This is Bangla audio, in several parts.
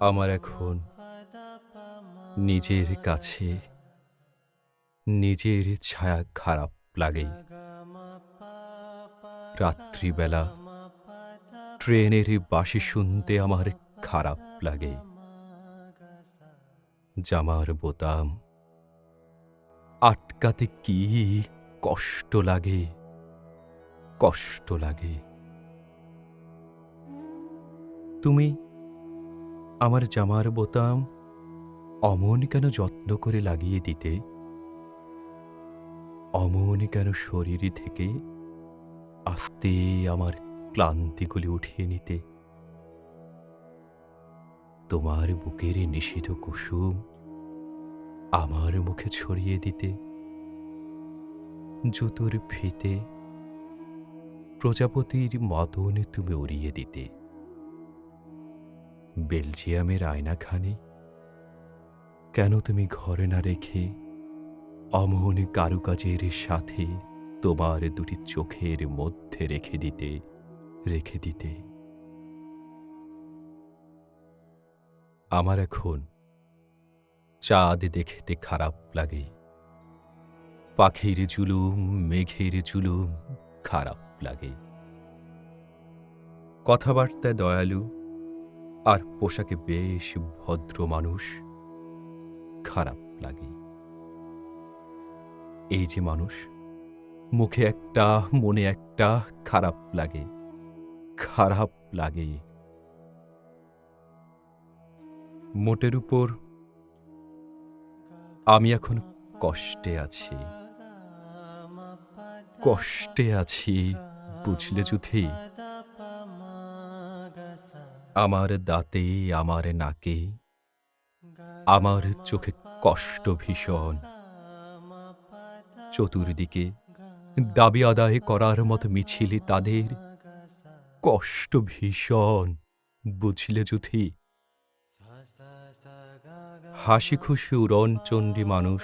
আমার এখন নিজের কাছে নিজের ছায়া খারাপ লাগে। রাত্রিবেলা ট্রেনের বাসি শুনতে আমার খারাপ লাগে। জামার বোতাম আটকাতে কি কষ্ট লাগে। কষ্ট লাগে। তুমি আমার জামার বোতাম অমন কেন যত্ন করে লাগিয়ে দিতে? অমন কেন শরীর থেকে আস্তে আমার ক্লান্তিগুলি উঠিয়ে নিতে? তোমার বুকের নিষিদ্ধ কুসুম আমার মুখে ছড়িয়ে দিতে? জুতোর ফিতে প্রজাপতির মতন তুমি উড়িয়ে দিতে। বেলজিয়ামের আয়নাখানে, কেন তুমি ঘরে না রেখে অমন কারুকাজের সাথে তোমার দুটি চোখের মধ্যে রেখে দিতে রেখে দিতে? আমার এখন চাঁদ দেখতে খারাপ লাগে। পাখির জুলুম, মেঘের জুলুম খারাপ। লাগে। কথাবার্তায় দয়ালু, আর পোশাকে বেশ ভদ্র মানুষ, খারাপ লাগে। এই যে মানুষ, মুখে একটা, মনে একটা খারাপ লাগে খারাপ লাগে। মোটের উপর আমি এখন কষ্টে আছি কষ্টে আছি। বুঝলে যুথি, আমার দাঁতে, আমার নাকে, আমার চোখে কষ্ট ভীষণ। চতুর্দিকে দাবি আদায় করার মতো মিছিলে তাদের কষ্ট ভীষণ। বুঝলে যুথি হাসি খুশি উড়ন চণ্ডী মানুষ,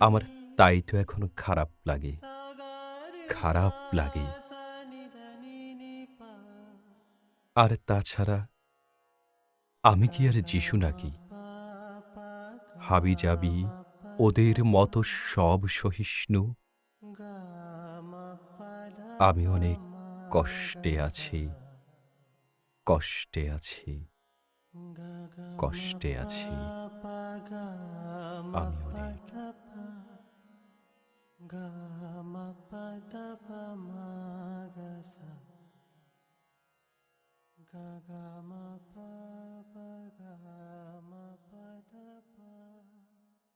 আমার তাই তো এখন খারাপ লাগে। খারাপ লাগে। আর তাছাড়া, আমি কি আর যিশু নাকি? হাবি যাবি ওদের মতো সব সহিষ্ণু। আমি অনেক কষ্টে আছি কষ্টে আছি কষ্টে আছি। আমি অনেক तप मागस गगम पप गम पद